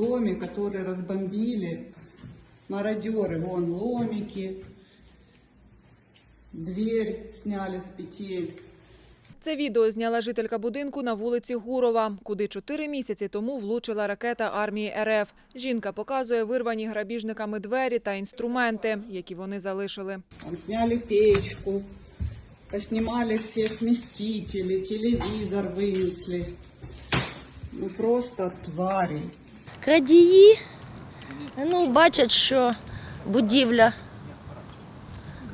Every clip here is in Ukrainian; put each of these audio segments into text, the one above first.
доме, который разбомбили. Мародеры, вон ломики. Дверь сняли с петель. Це відео зняла жителька будинку на вулиці Гурова, куди чотири місяці тому влучила ракета армії РФ. Жінка показує вирвані грабіжниками двері та інструменти, які вони залишили. Там сняли печку, поснимали все сместители, телевизор вынесли. Ну просто твари. Крадії ну, бачать, що будівля.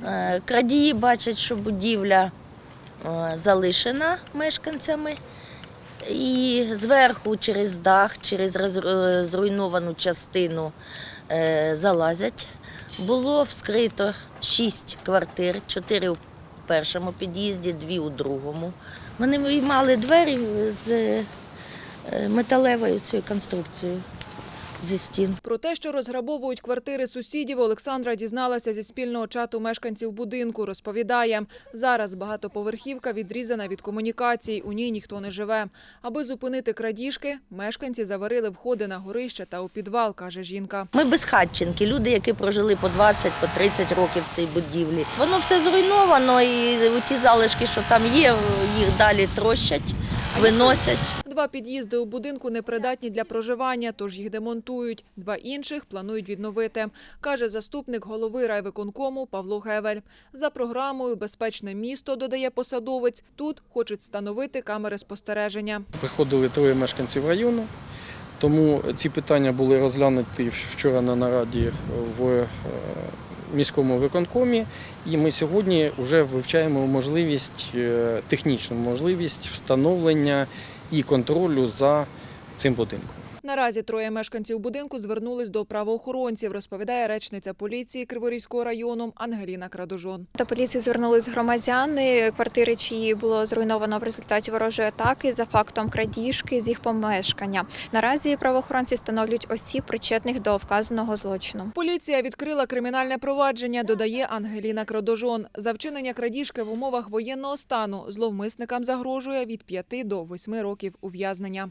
е, Крадії бачать, що будівля е, залишена мешканцями. І зверху через дах, через е, зруйновану частину залазять. Було вскрито шість квартир, чотири у першому під'їзді, дві у другому. Вони виймали двері з металевою цією конструкцією зі стін. Про те, що розграбовують квартири сусідів, Олександра дізналася зі спільного чату мешканців будинку. Розповідає, зараз багатоповерхівка відрізана від комунікацій, у ній ніхто не живе. Аби зупинити крадіжки, мешканці заварили входи на горище та у підвал, каже жінка. Ми безхатченки, люди, які прожили по 20, по 30 років в цій будівлі. Воно все зруйновано, і ті залишки, що там є, їх далі трощать, виносять. Два під'їзди у будинку непридатні для проживання, тож їх демонтують. Два інших планують відновити, каже заступник голови райвиконкому Павло Гевель. За програмою Безпечне місто додає посадовець. Тут хочуть встановити камери спостереження. Приходили троє мешканців району, тому ці питання були розглянуті вчора на нараді в е, міському виконкомі. І ми сьогодні вже вивчаємо можливість, е, технічну можливість встановлення і контролю за цим будинком. Наразі троє мешканців будинку звернулись до правоохоронців, розповідає речниця поліції Криворізького району Ангеліна Крадожон. До поліції звернулись громадяни, квартири чиї було зруйновано в результаті ворожої атаки за фактом крадіжки з їх помешкання. Наразі правоохоронці встановлюють осіб, причетних до вказаного злочину. Поліція відкрила кримінальне провадження, додає Ангеліна Крадожон. За вчинення крадіжки в умовах воєнного стану зловмисникам загрожує від 5 до 8 років ув'язнення.